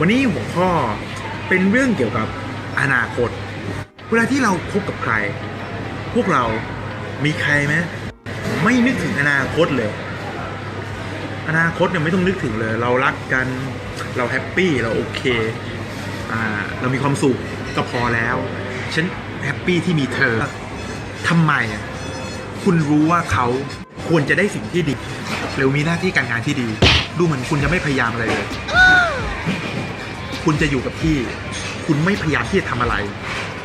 วันนี้หัวข้อเป็นเรื่องเกี่ยวกับอนาคต เวลาที่เราคบกับใคร พวกเรามีใครไหมไม่นึกถึงอนาคตเลย อนาคตเนี่ยไม่ต้องนึกถึงเลย เรารักกันเราแฮปปี้เราโอเคอ่าเรามีความสุขก็พอแล้ว ฉันแฮปปี้ที่มีเธอทำไมอะคุณรู้ว่าเขาควรจะได้สิ่งที่ดีหรือมีหน้าที่การงานที่ดี ดูเหมือนคุณจะไม่พยายามอะไรเลย คุณจะอยู่กับที่ คุณไม่พยายามที่จะทำอะไร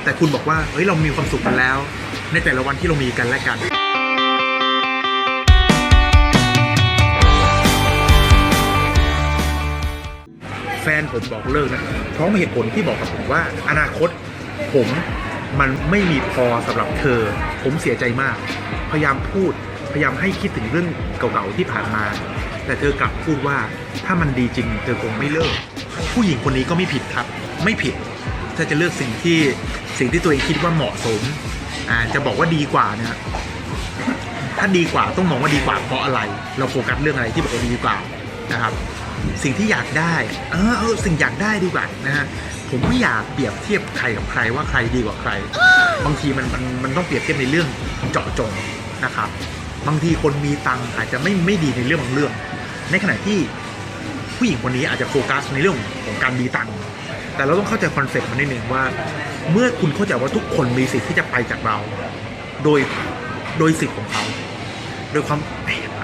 แต่คุณบอกว่าเฮ้ยเรามีความสุขกันแล้ว ในแต่ละวันที่เรามีกันและกันแฟนผมบอกเลิกนะเพราะเหตุผลที่บอกกับผมว่า อนาคตผมมันไม่มีพอสำหรับเธอ ผมเสียใจมาก พยายามพูด พยายามให้คิดถึงเรื่องเก่าๆที่ผ่านมา แต่เธอกลับพูดว่าถ้ามันดีจริง เธอคงไม่เลิก ผู้หญิงคนนี้ก็ไม่ผิดครับ ไม่ผิด ถ้าจะเลือกสิ่งที่สิ่งที่ตัวเองคิดว่าเหมาะสมอ่าจะบอกว่าดีกว่านี่ยถ้าดีกว่าต้องมองว่าดีกว่าเพราะอะไร เราโฟกัสเรื่องอะไรที่บอกว่าดีกว่านะครับ สิ่งที่อยากได้ เออเออสิ่งอยากได้ดีกว่านะฮะผมไม่อยากเปรียบเทียบใครกับใครว่าใครดีกว่าใคร บางทีมันมันมันต้องเปรียบเทียบในเรื่องเจาะจงนะครับ บางทีคนมีตังอาจจะไม่ไม่ดีในเรื่องบางเรื่อง ในขณะที่ ผู้หญิงคนนี้อาจจะโฟกัสในเรื่องของการมีตังค์แต่เราต้องเข้าใจคอนเซ็ปต์มันนิดนึงว่า เมื่อคุณเข้าใจว่าทุกคนมีสิทธิ์ที่จะไปจากเรา โดยโดยสิทธิ์ของเขา โดยความ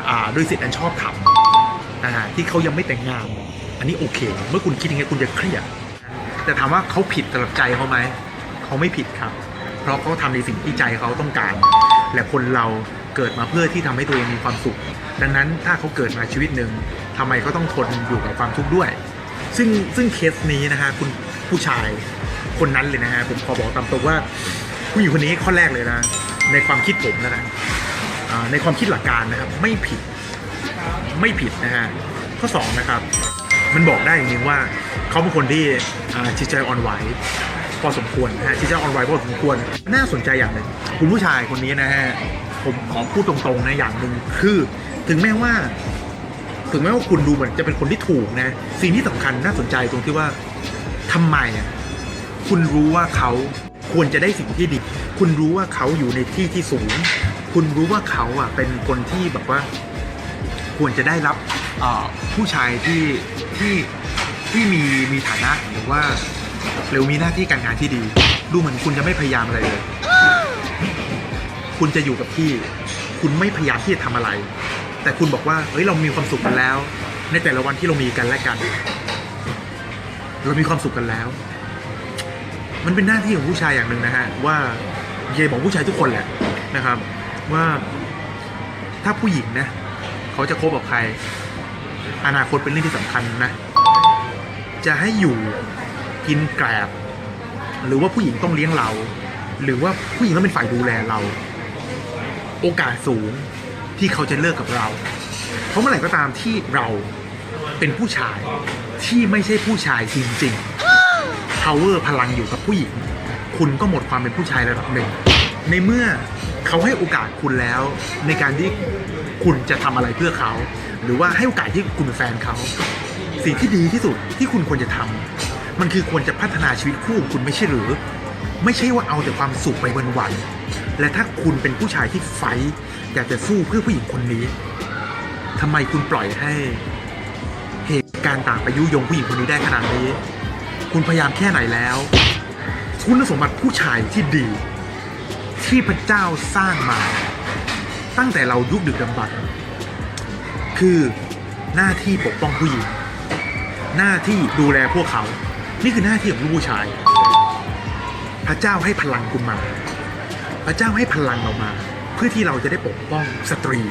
อ่าโดยสิทธิ์อันชอบธรรมนะฮะที่เขายังไม่แต่งงาน อันนี้โอเค เมื่อคุณคิดอย่างนี้คุณจะเครียดแต่ถามว่าเขาผิดสำหรับใจเขาไหมเขาไม่ผิดครับ เพราะเขาทำในสิ่งที่ใจเขาต้องการ และคนเราเกิดมาเพื่อที่ทำให้ตัวเองมีความสุข ดังนั้นถ้าเขาเกิดมาชีวิตหนึ่ง ทำไมเขาต้องทนอยู่กับความทุกข์ด้วย ซึ่งซึ่งเคสนี้นะฮะคุณผู้ชายคนนั้นเลยนะฮะผมขอบอกตามตรงว่า ผู้หญิงคนนี้ข้อแรกเลยนะ ในความคิดผมนะนะในความคิดหลักการนะครับ ไม่ผิดไม่ผิดนะฮะข้อสองนะครับมันบอกได้อย่างหนึงว่าเขาเป็นคนที่จิตใจอ่อนไหวพอสมควรนะฮะจิตใจอ่อนไหวพอสมควร น่าสนใจอย่างหนึ่งคุณผู้ชายคนนี้นะฮะผมขอพูดตรงๆนะอย่างหนึ่งคือ ถึงแม้ว่า ถึงแม้ว่าคุณดูเหมือนจะเป็นคนที่ถูกนะ สิ่งที่สำคัญน่าสนใจตรงที่ว่าทำไมอะคุณรู้ว่าเขาควรจะได้สิ่งที่ดี คุณรู้ว่าเขาอยู่ในที่ที่สูง คุณรู้ว่าเขาอะเป็นคนที่แบบว่า ควรจะได้รับผู้ชายที่ที่ที่มีมีฐานะหรือว่าหรือมีหน้าที่การงานที่ดี ดูเหมือนคุณจะไม่พยายามอะไรเลย คุณจะอยู่กับที่ คุณไม่พยายามที่จะทำอะไร แต่คุณบอกว่าเฮ้ยเรามีความสุขกันแล้ว ในแต่ละวันที่เรามีกันและกัน เรามีความสุขกันแล้ว มันเป็นหน้าที่ของผู้ชายอย่างหนึ่งนะฮะว่าเยบอกผู้ชายทุกคนแหละนะครับ ว่าถ้าผู้หญิงนะเขาจะคบกับใคร อนาคตเป็นเรื่องที่สำคัญนะ จะให้อยู่กินแกลบหรือว่าผู้หญิงต้องเลี้ยงเรา หรือว่าผู้หญิงต้องเป็นฝ่ายดูแลเรา โอกาสสูง ที่เขาจะเลิกกับเรา เพราะเมื่อไหร่ก็ตามที่เราเป็นผู้ชายที่ไม่ใช่ผู้ชายจริงๆ power พลังอยู่กับผู้หญิง คุณก็หมดความเป็นผู้ชายระดับหนึ่ง ในเมื่อเขาให้โอกาสคุณแล้ว ในการที่คุณจะทำอะไรเพื่อเขา หรือว่าให้โอกาสที่คุณเป็นแฟนเขา สิ่งที่ดีที่สุดที่คุณควรจะทำมันคือควรจะพัฒนาชีวิตคู่ของคุณไม่ใช่หรือ ไม่ใช่ว่าเอาแต่ความสุขไปวันๆ และถ้าคุณเป็นผู้ชายที่ไฟอยากจะสู้เพื่อผู้หญิงคนนี้ทำไมคุณปล่อยให้เหตุการณ์ต่างไปยุยงผู้หญิงคนนี้ได้ขนาดนี้ คุณพยายามแค่ไหนแล้ว คุณสมบัติผู้ชายที่ดี ที่พระเจ้าสร้างมา ตั้งแต่เรายุคดึกดำบรรพ์คือหน้าที่ปกป้องผู้หญิง หน้าที่ดูแลพวกเขา นี่คือหน้าที่ของลูกผู้ชาย พระเจ้าให้พลังคุณมา พระเจ้าให้พลังเรามา เพื่อที่เราจะได้ปกป้องสตรี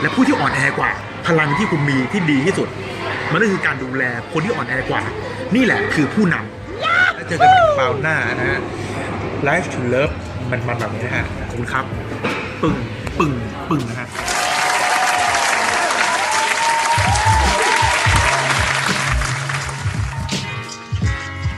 และผู้ที่อ่อนแอกว่า พลังที่คุณมีที่ดีที่สุด มันก็คือการดูแลคนที่อ่อนแอกว่า นี่แหละคือผู้นำแล้วเจอกันใหม่คราวหน้านะฮะ Life to Love มันมันแบบนี้นะฮะขอบคุณครับ ปึ่งปึ่งปึ่งนะฮะ